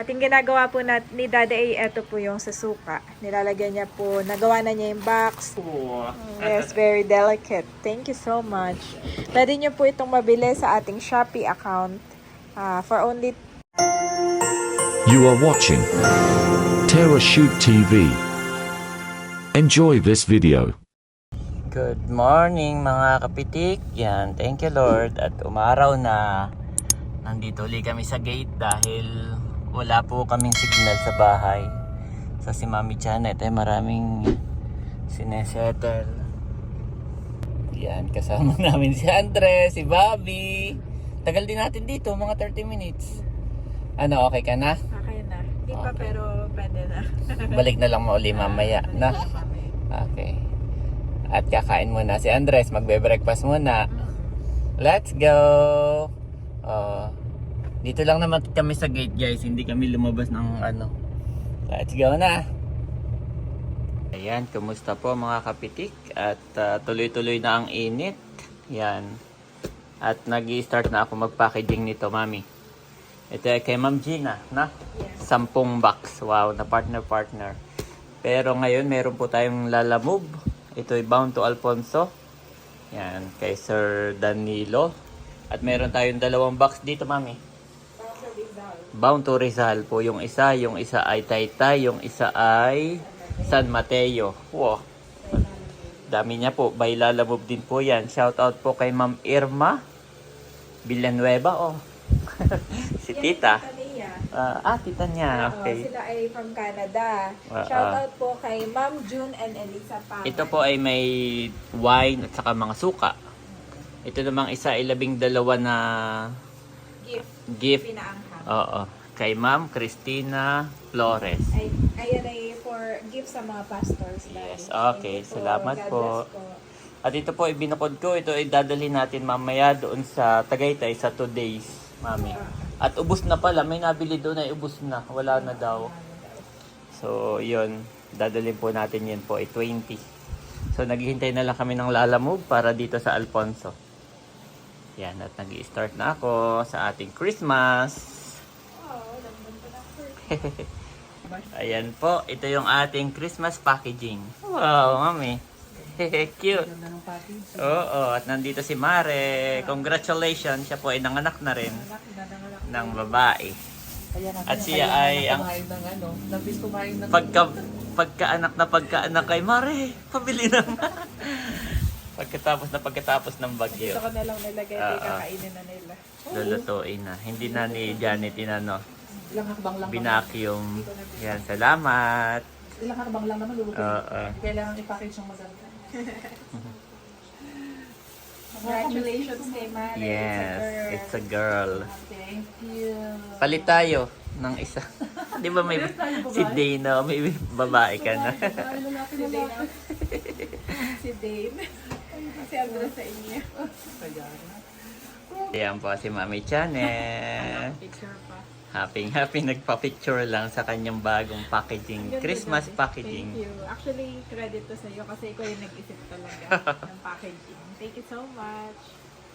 At yung ginagawa po nat ni Dada ay ito po yung sa suka. Nilalagyan niya po, nagawa na niya yung box. Yes, very delicate. Thank you so much. Pwede niyo po itong mabili sa ating Shopee account ah, for only You are watching Terra Shoot TV. Enjoy this video. Good morning mga kapitik. Yan, thank you Lord. At umaraw na. Nandito ulit kami sa gate dahil wala po kaming signal sa bahay. So si Mami Janet ay maraming sinesettle. Yan, kasama namin si Andres, si Bobby. Tagal din natin dito, mga 30 minutes. Ano, okay ka na? Okay na. Hindi pa Okay. pero pwede na. Balik na lang mauli mamaya, na? Okay. At kakain muna si Andres, magbe-breakfast muna. Let's go! Oh, dito lang naman kami sa gate guys, hindi kami lumabas ng ano. Let's go na! Ayan, kumusta po mga kapitik? At ah, tuloy-tuloy na ang init. Yan. At nag start na ako mag-packaging nito, mami. Ito ay kay Ma'am Gina, na? Sampung box. Wow, na partner-partner. Pero ngayon, meron po tayong Lala Move. Ito ay Bound to Alfonso. Yan, kay Sir Danilo. At meron tayong dalawang box dito, mami. Bound to Rizal po yung isa. Yung isa ay Taytay. Yung isa ay San Mateo. Wow. Dami niya po. By Lala Move din po yan. Shout out po kay Ma'am Irma Villanueva. Oh. si Tita. Ah, ah, tita niya. Okay. Sila ay from Canada. Ah, Shout ah. out po kay Ma'am June and Elisa Pangan. Ito po ay may wine at saka mga suka. Ito namang isa ay labing dalawa na gift. gift. Pinaanghang. Oo. Kay Ma'am Christina Flores. Ay, ayan ay for gift sa mga pastors. Yes, okay. You Salamat po. po. At ito po ay binukod ko. Ito ay dadalhin natin mamaya doon sa Tagaytay sa 2 days, Mami. At ubos na pala. May nabili doon ay ubos na. Wala na daw. So, yun. Dadalhin po natin yun po ay 20. So, naghihintay na lang kami ng Lala Move para dito sa Alfonso. Yan. At nag start na ako sa ating Christmas. Ayan po. Ito yung ating Christmas packaging. Wow, Mami. Cute. Oo, at nandito si Mare. Congratulations, siya po ay nanganak na rin ng babae. At siya ay ang ng ano, pagka pagkaanak na pagkaanak kay Mare, pabili ng pagkatapos na pagkatapos ng bagyo. Ito ko na lang nilagay. Uh, kakainin na nila. Lulutuin na. Hindi na ni Janet inano, ilang hakbang lang. binacuum. Yan, salamat. Ilang hakbang lang naman lulutuin. Oo. Kailangan i-package yung maganda. Congratulations kay Mare. Yes, it's a girl. Thank you. Palit tayo ng isa. Di ba may si Dana, may babae ka na. Ay, lalaki na lalaki. si Dane. si Andres sa inyo. Ayan po si Mami Chane. Picture pa. Happy happy nagpa-picture lang sa kanyang bagong packaging, Ganda Christmas natin. packaging. Thank you. Actually, credit to sa'yo kasi ikaw yung nag-isip talaga ng packaging. Thank you so much.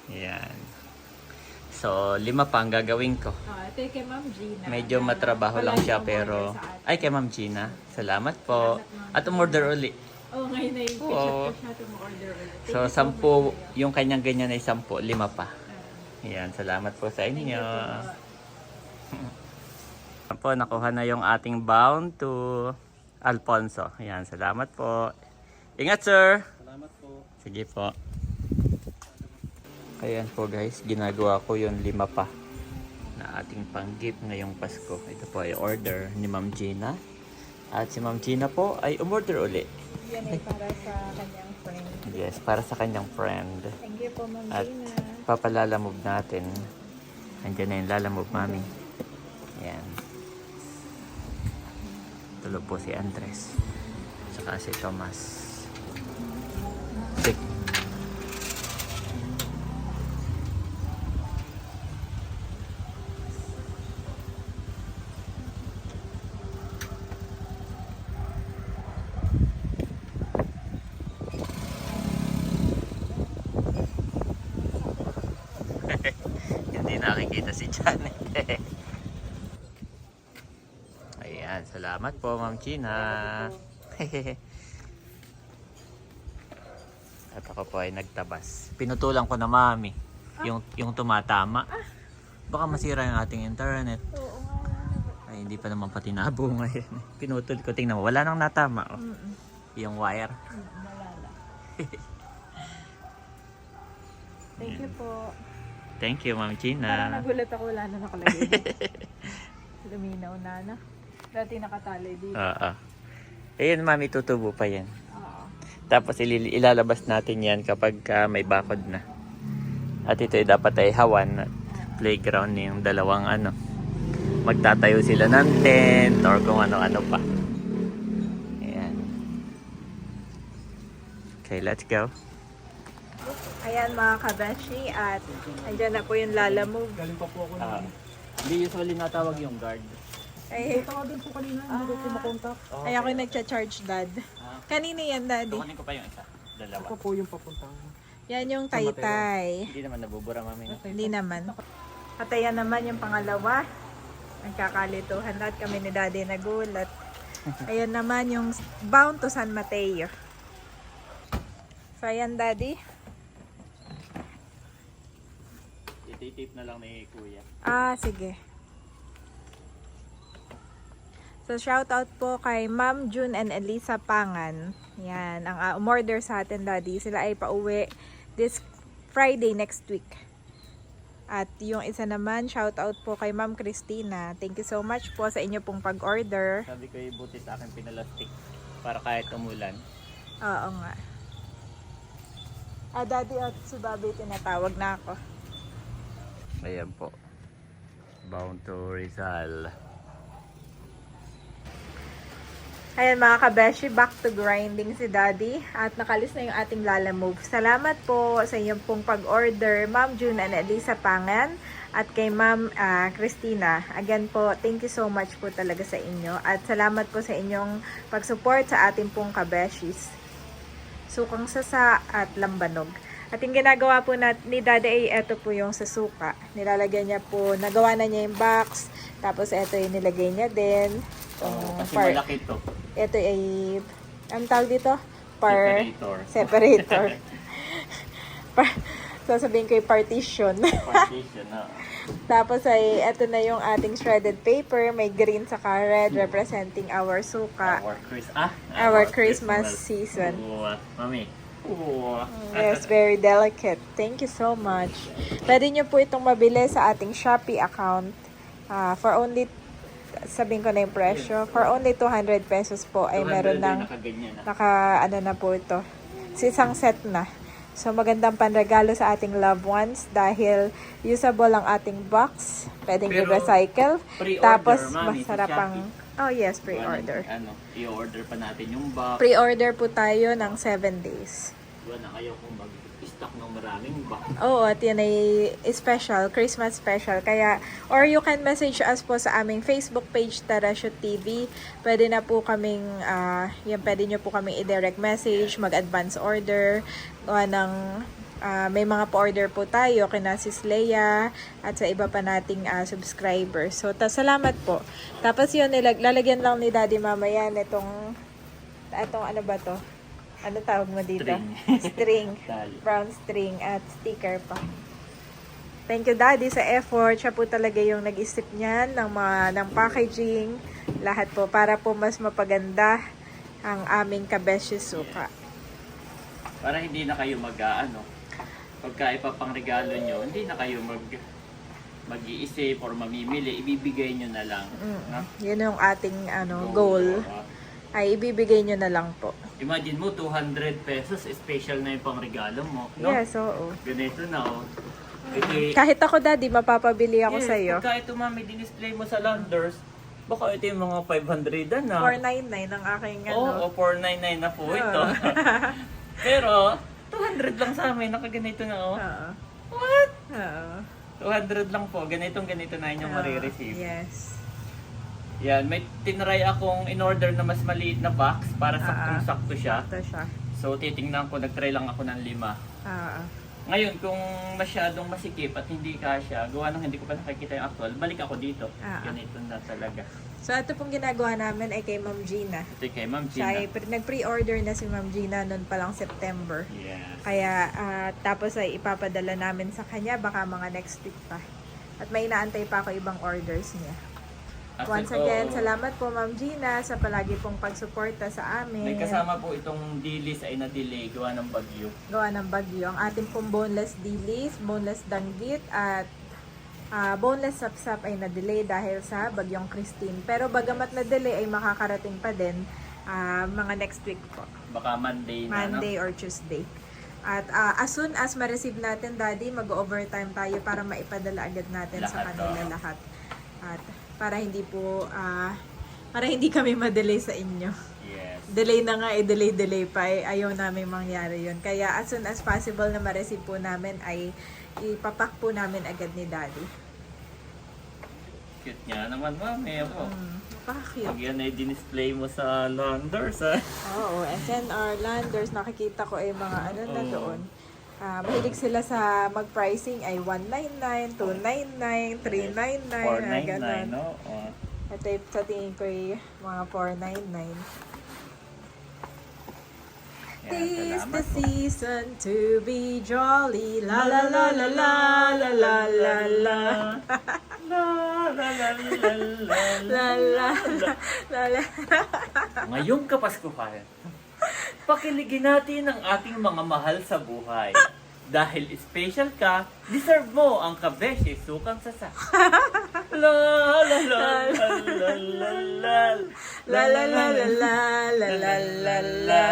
Yan. So, lima pa ang gagawin ko. Ah, ito yung kay Ma'am Gina. Medyo na matrabaho lang siya pero... order sa. Ay, kay Ma'am Gina. Salamat po. Salamat. At umorder uli. Oh, ngayon na yung Oo. picture siya tum-order ulit. Thank So, you sampu, much yung kanyang ganyan ay sampu, lima pa. Ah, Yan, salamat po sa Thank you inyo. po. Po, nakuha na yung ating bound to Alfonso. Ayan, salamat po. Ingat, sir. Salamat po. Sige po. Ayan po guys, ginagawa ko yung lima pa na ating pang-gift ngayong Pasko. Ito po ay order ni Ma'am Gina. At si Ma'am Gina po ay umorder uli. Yan ay para sa kanyang friend. Yes, para sa kanyang friend. Thank you po, Ma'am At Gina. papalalamove natin. Andiyan na yung lalamove, mami. Yan. Tulog po si Andres. Saka si Thomas. Sik. Hindi nakikita si Janet. Ayan, salamat po, Ma'am China. At ako po ay nagtabas. Pinutulan ko na mami. Yung, yung tumatama. Baka masira yung ating internet. Oo nga. Ay, hindi pa naman pati nabunga yan. Pinutol ko. Tingnan mo, wala nang natama. Oh. Yung wire. Malala. Thank you po. Thank you, Ma'am Parang China. nagulat ako, wala na nakalagay. Luminaw na, na. Dati nakatali dito. Oo. Ayun, mami, tutubo pa yan. Oo. Tapos ilil- ilalabas natin yan kapag ah, may bakod na. At ito ay dapat ay hawan at playground yung dalawang ano. Magtatayo sila ng tent or kung ano-ano pa. Ayan. Okay, let's go. Ayan mga kabeshi at andyan na po yung Lala Move. Galing pa po ako Ah, hindi usually natawag yung guard. Ay, Tawagan po kanina, hindi ko po makontak. ay ako yung nagcha-charge dad. Ah, Kanina yan daddy. Tukunin ko pa yung isa. Dalawa. Ako po yung papuntahan. Yan yung taytay. Hindi naman nabubura mami. no? Hindi naman. At ayan naman yung pangalawa. Nagkakalituhan lahat kami ni daddy nagulat. Ayan naman yung bound to San Mateo. So ayan daddy. Ititip na lang ni kuya. Ah, sige. So, shout out po kay Ma'am June and Elisa Pangan. Yan, ang uh, umorder sa atin, Daddy. Sila ay pauwi this Friday next week. At yung isa naman, shout out po kay Ma'am Christina. Thank you so much po sa inyo pong pag-order. Sabi ko buti sa akin pinalastik para kahit umulan. Oo nga. Ah, Daddy, at si Bobby tinatawag na ako. Ayan po. Bound to Rizal. Ayan mga kabeshi, back to grinding si Daddy at nakalis na yung ating Lala Move. Salamat po sa inyong pong pag-order, Ma'am June and Elisa Pangan at kay Ma'am ah, Christina. Again po, thank you so much po talaga sa inyo at salamat po sa inyong pag-support sa ating pong kabeshis. Sukang sasa at lambanog. At yung ginagawa po nat ni Dada ay ito po yung sa suka. Nilalagyan niya po, nagawa na niya yung box. Tapos ito yung nilagay niya din. Oh, kasi par- malaki to. ito ay, ang tawag dito? Par, Separator. separator. Par, sasabihin ko yung partition. Partition na. Tapos ay, ito na yung ating shredded paper. May green sa red representing our suka. Our Chris ah, Our Christmas season. Oo, ah. mami. Oo. Yes, very delicate. Thank you so much. Pwede nyo po itong mabili sa ating Shopee account. Ah, for only, sabihin ko na yung presyo, for only 200 pesos po ay 200 meron ng naka ano na po ito. Sa isang set na. So magandang panregalo sa ating loved ones dahil usable ang ating box. Pwedeng Pero, i-recycle. Tapos mami, masarap sa ang Oh yes, pre-order. Ano, i-order pa natin yung box. Pre-order po tayo ng 7 days. Diba na kayo kung mag-stock ng maraming box. Oo, at yan ay special, Christmas special. Kaya, or you can message us po sa aming Facebook page, Tarashoot TV. Pwede na po kaming, ah, yan, pwede nyo po kaming i-direct message, mag-advance order, gawa ng, ah, may mga pa-order po tayo, kina Sis Leia, at sa iba pa nating ah, subscribers. So, ta salamat po. Tapos yun, nilag lalagyan lang ni Daddy mamaya nitong, itong ano ba to? Ano tawag mo dito? String. String brown string at sticker pa. Thank you daddy sa effort. Siya po talaga yung nag-isip niyan ng mga ng packaging, lahat po para po mas mapaganda ang aming kabeshi suka. Para hindi na kayo mag-ano. Pagka ipapangregalo nyo, hindi na kayo mag mag-iisip or mamimili, ibibigay nyo na lang. no? Yun yung ating ano goal. Ah, Ay ibibigay nyo na lang po. Imagine mo, 200 pesos, special na yung pangregalo mo. No? Yes, oo. Ganito na, oh. Ito, Kahit ako daddy, mapapabili ako yes, sa iyo. Pagka ito mami, dinisplay mo sa Landers, baka ito yung mga 500 na. 499 ang aking ano. Oo, oh, 499 na po ito. Pero, 200 lang sa amin, nakaganito na oh. Oo. What? Oo. 200 lang po, ganitong ganito na inyong Oo. marireceive. Yes. Yan, may tinry akong in-order na mas maliit na box para Ah, saktong-sakto siya. Ito siya. So, titingnan ko, nagtry lang ako ng lima. Oo. Ngayon, kung masyadong masikip at hindi kasya, gawa nang hindi ko pa nakikita yung actual, balik ako dito. Ah. Ganito na talaga. So, ito pong ginagawa namin ay kay Ma'am Gina. Ito kay Ma'am Siya Gina. ay pre- nag-pre-order na si Ma'am Gina noon pa lang September. Yes. Kaya, ah, tapos ay ipapadala namin sa kanya, baka mga next week pa. At may inaantay pa ako ibang orders niya. At Once ito, again, salamat po Ma'am Gina sa palagi pong pagsuporta sa amin. May kasama po itong dilis ay na-delay gawa ng bagyo. gawa ng bagyo. Ang ating pong boneless dilis, boneless danggit, at ah, boneless sapsap ay na-delay dahil sa bagyong Christine. Pero bagamat na-delay ay makakarating pa din ah, mga next week po. Baka Monday na, Monday or Tuesday. At ah, as soon as ma-receive natin, Daddy, mag-overtime tayo para maipadala agad natin sa Lahat, kanila oh. lahat. At para hindi po, ah, para hindi kami ma-delay sa inyo. Yes. Delay na nga, eh, delay, delay pa, eh, ayaw namin mangyari yun. Kaya as soon as possible na ma-receive po namin, ay ipapak po namin agad ni Daddy. Cute niya naman, mami. Ako. Mm, napaka-cute. Pag yan ay dinisplay mo sa Landers, ha? Oo, SNR Landers, nakikita ko ay mga ano na Oo. doon. Ah, mahilig sila sa mag-pricing ay 199, 299, 399, ah, 499, ganun. no? Oh. Ito yung sa tingin ko ay mga 499. Yan, Tis the season to be jolly, la la la la la la la la la. La, la, la, la, la, La la la la. Ngayong Kapaskuhan, pakiligin natin ang ating mga mahal sa buhay. Dahil special ka, deserve mo ang kabeshi sukang sasa. La la la la la la la La la la la la la la la.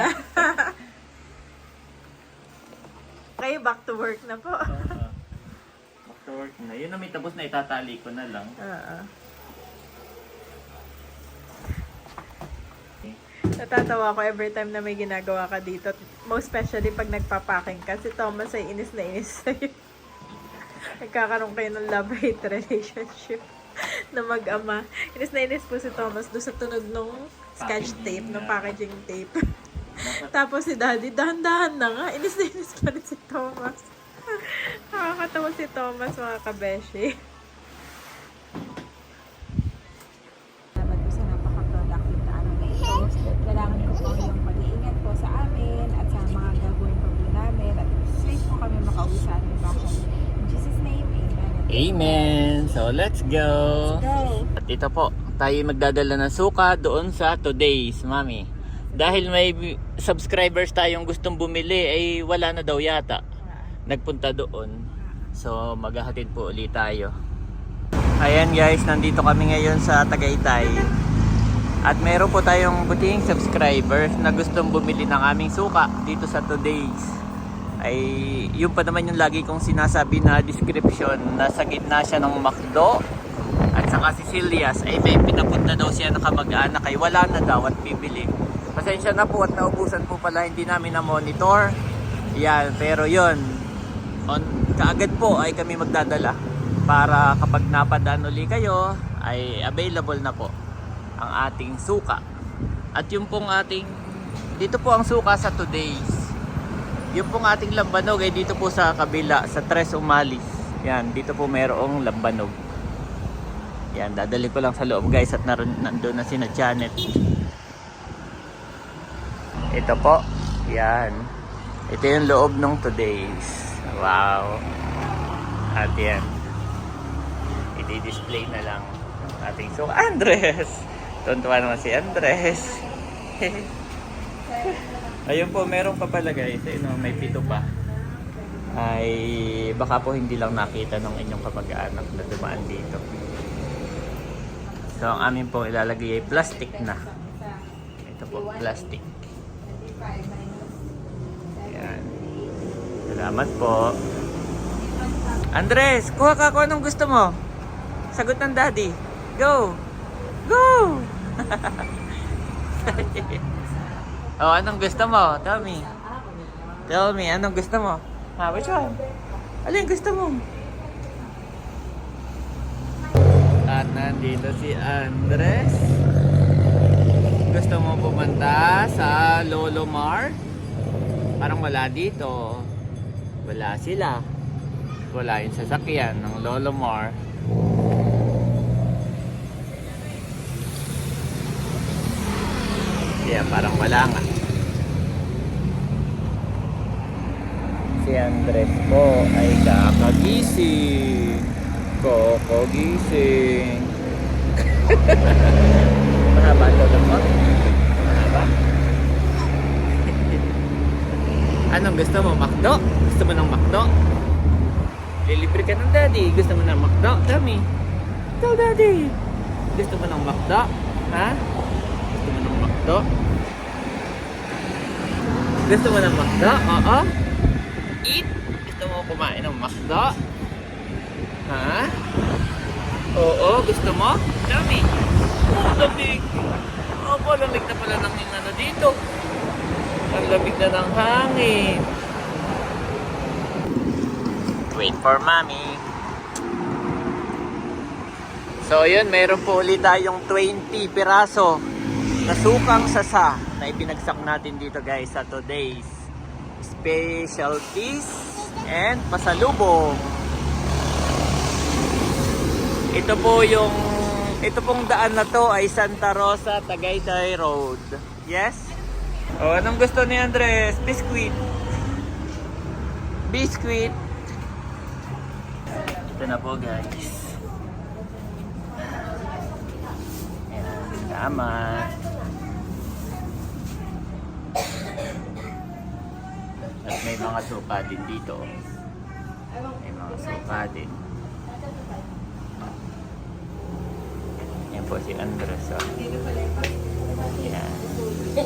Okay, back to work na po. Uh, Back to work na. Yun na may tapos na itatali ko na lang. Oo. Natatawa ko every time na may ginagawa ka dito. Most especially pag nagpapacking ka. Si Thomas ay inis na inis sa'yo. Nagkakaroon kayo ng love-hate relationship na mag-ama. Inis na inis po si Thomas doon sa tunog nung sketch Packaging tape, nung packaging tape. Tapos si Daddy, dahan-dahan na nga. Inis na inis pa rin si Thomas. Nakakatawa si Thomas, mga kabeshi. Salamat po sa napaka-productive na araw na ito. Kailangan ko po yung pag-iingat po sa amin at sa mga gagawin pa po namin at safe po kami makauwi sa aming bahay. In Jesus' name, Amen. So let's go! Go! At ito po, tayo magdadala ng suka doon sa today's, mami. Dahil may subscribers tayong gustong bumili, ay wala na daw yata. Nagpunta doon. So, maghahatid po ulit tayo. Ayan guys, nandito kami ngayon sa Tagaytay. At meron po tayong buting subscribers na gustong bumili ng aming suka dito sa today's. Ay, yun pa naman yung lagi kong sinasabi na description. Nasa gitna siya ng McDo at saka si Silias ay may pinapunta daw siya na kamag-anak ay wala na daw at bibili. Pasensya na po at naubusan po pala hindi namin na monitor. Yan, pero yun. On, kaagad po ay kami magdadala para kapag napadaan uli kayo ay available na po ang ating suka. At yung pong ating dito po ang suka sa today's. Yung pong ating lambanog ay dito po sa kabila sa Tres Umalis. Yan, dito po mayroong lambanog. Yan, dadali ko lang sa loob guys at nandun na si na Janet. Ito po. Yan. Ito yung loob ng today's. Wow. At yan. I-display na lang ang ating suka. Andres! Tuntua naman si Andres. Ayun po, meron pa pala guys. Ayun, oh, may pito pa. Ay baka po hindi lang nakita ng inyong kamag-anak na dumaan dito. So ang amin po ilalagay ay plastic na. Ito po, plastic. Yan. Salamat po. Andres, kuha ka kung anong gusto mo. Sagot ng daddy. Go! Go! oh, anong gusto mo? Tell me. Tell me, anong gusto mo? Ha, which one? Alin gusto mo? At nandito si Andres. Gusto mo pumunta sa Lolo Mar? Parang wala dito. Wala sila. Wala yung sasakyan ng Lolo Mar. Kaya parang wala nga. Si Andres po ay kakagising. Kokogising. Mahaba ito lang mo? Mahaba? Anong gusto mo? Makdo? Gusto mo ng makdo? Lilibre ka ng daddy. Gusto mo ng makdo? Dami. Tell daddy. Gusto mo ng makdo? Ha? Gusto mo ng makdo? Gusto mo ng makdo? Oo. Eat. Gusto mo kumain ng makdo? Ha? Oo, gusto mo? Dami. Oh, lamig. Opo, lamig na pala ng ano dito. Ang lamig na ng hangin. Wait for mommy. So yun, meron po ulit tayong 20 piraso na sukang sasa na ipinagsak natin dito guys sa today's specialties and pasalubong. Ito po yung ito pong daan na to ay Santa Rosa Tagaytay Road. Yes? O, anong gusto ni Andres? Biscuit. Biscuit. Ito na po guys. Salamat. May mga suka din dito. May mga suka din. Yan po si Andres. Oh. Yan.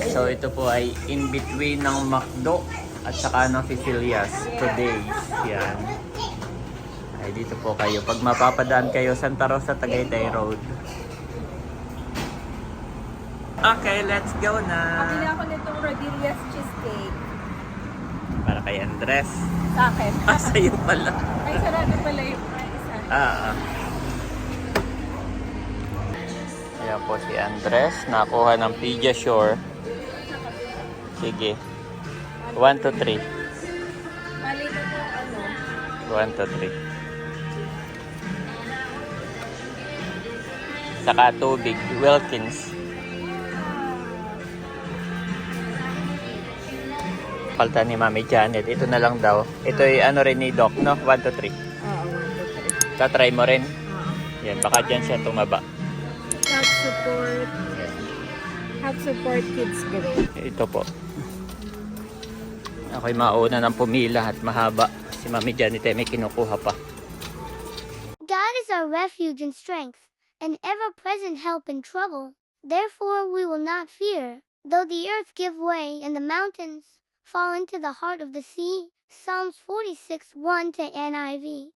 So ito po ay in between ng McDo at saka ng Sicilias today. Yan. Ay dito po kayo. Pag mapapadaan kayo Santa Rosa Tagaytay Road. Okay, let's go na. Pabili ako nitong Rodillas cheesecake. Kay Andres. Sa akin. Ah, sa'yo pala. Ay, sarado pala yung price. ah. Ah. Ayan po si Andres. Nakuha ng Pediasure. Sige. 1 to 3. Bali ko po ano. 1 to 3. Saka tubig. Wilkins. Palta ni Mami Janet. Ito na lang daw. Ito ay ano rin ni Doc, no? 1 to 3. Oo, 1 Tatry mo rin. Yan, baka dyan siya tumaba. Health support. Health support kids group. Ito po. Ako'y mauna ng pumila at mahaba. Si Mami Janet ay may kinukuha pa. God is our refuge and strength, an ever present help in trouble. Therefore we will not fear, though the earth give way and the mountains fall into the heart of the sea. Psalms 46 1 to NIV.